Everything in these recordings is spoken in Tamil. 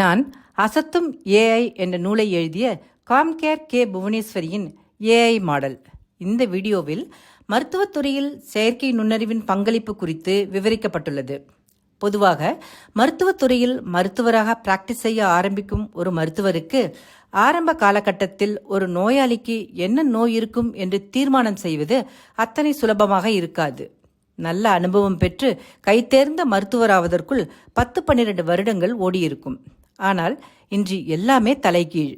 நான் அசத்தும் ஏஐ என்ற நூலை எழுதிய காம்கேர் கே. புவனேஸ்வரியின் ஏஐ மாடல். இந்த வீடியோவில் மருத்துவத்துறையில் செயற்கை நுண்ணறிவின் பங்களிப்பு குறித்து விவரிக்கப்பட்டுள்ளது. பொதுவாக மருத்துவத்துறையில் மருத்துவராக பிராக்டிஸ் செய்ய ஆரம்பிக்கும் ஒரு மருத்துவருக்கு ஆரம்ப காலகட்டத்தில் ஒரு நோயாளிக்கு என்ன நோய் இருக்கும் என்று தீர்மானம் செய்வது அத்தனை சுலபமாக இருக்காது. நல்ல அனுபவம் பெற்று கைத்தேர்ந்த மருத்துவராவதற்குள் பத்து பன்னிரண்டு வருடங்கள் ஓடியிருக்கும். ஆனால் இன்று எல்லாமே தலைகீழ்.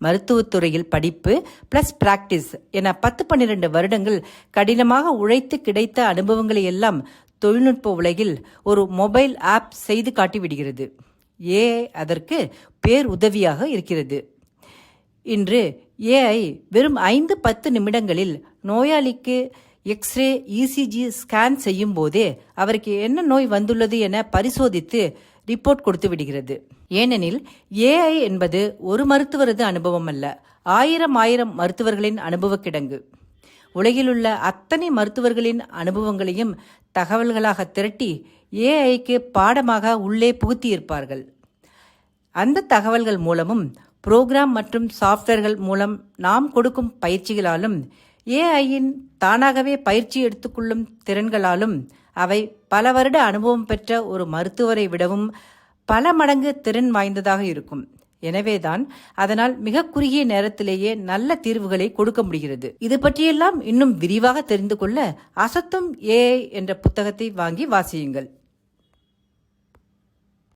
மருத்துவத்துறையில் படிப்பு பிளஸ் பிராக்டிஸ் என பத்து பன்னிரண்டு வருடங்கள் கடினமாக உழைத்து கிடைத்த அனுபவங்களை எல்லாம் தொழில்நுட்ப உலகில் ஒரு மொபைல் ஆப் செய்து காட்டிவிடுகிறது ஏஐ அதற்கு பேர் உதவியாக இருக்கிறது. இன்று ஏஐ வெறும் ஐந்து பத்து நிமிடங்களில் நோயாளிக்கு எக்ஸ்ரே இசிஜி ஸ்கேன் செய்யும் போதே அவருக்கு என்ன நோய் வந்துள்ளது என பரிசோதித்து ரிப்போர்ட் கொடுத்து விடுகிறது. ஏனெனில் ஏஐ என்பது ஒரு மருத்துவரது அனுபவம் அல்ல. ஆயிரம் ஆயிரம் மருத்துவர்களின் அனுபவ கிடங்கு. உலகிலுள்ள அத்தனை மருத்துவர்களின் அனுபவங்களையும் தகவல்களாக திரட்டி ஏஐக்கு பாடமாக உள்ளே புகுத்தியிருப்பார்கள். அந்த தகவல்கள் மூலமும் புரோகிராம் மற்றும் சாஃப்ட்வேர்கள் மூலம் நாம் கொடுக்கும் பயிற்சிகளாலும் ஏஐயின் தானாகவே பயிற்சி எடுத்துக்கொள்ளும் திறன்களாலும் அவை பல வருட அனுபவம் பெற்ற ஒரு மருத்துவரை விடவும் பல மடங்கு திறன் வாய்ந்ததாக இருக்கும். எனவேதான் அதனால் மிக குறுகிய நேரத்திலேயே நல்ல தீர்வுகளை கொடுக்க முடிகிறது. இது பற்றியெல்லாம் இன்னும் விரிவாக தெரிந்து கொள்ள அசத்தும் ஏஐ என்ற புத்தகத்தை வாங்கி வாசியுங்கள்.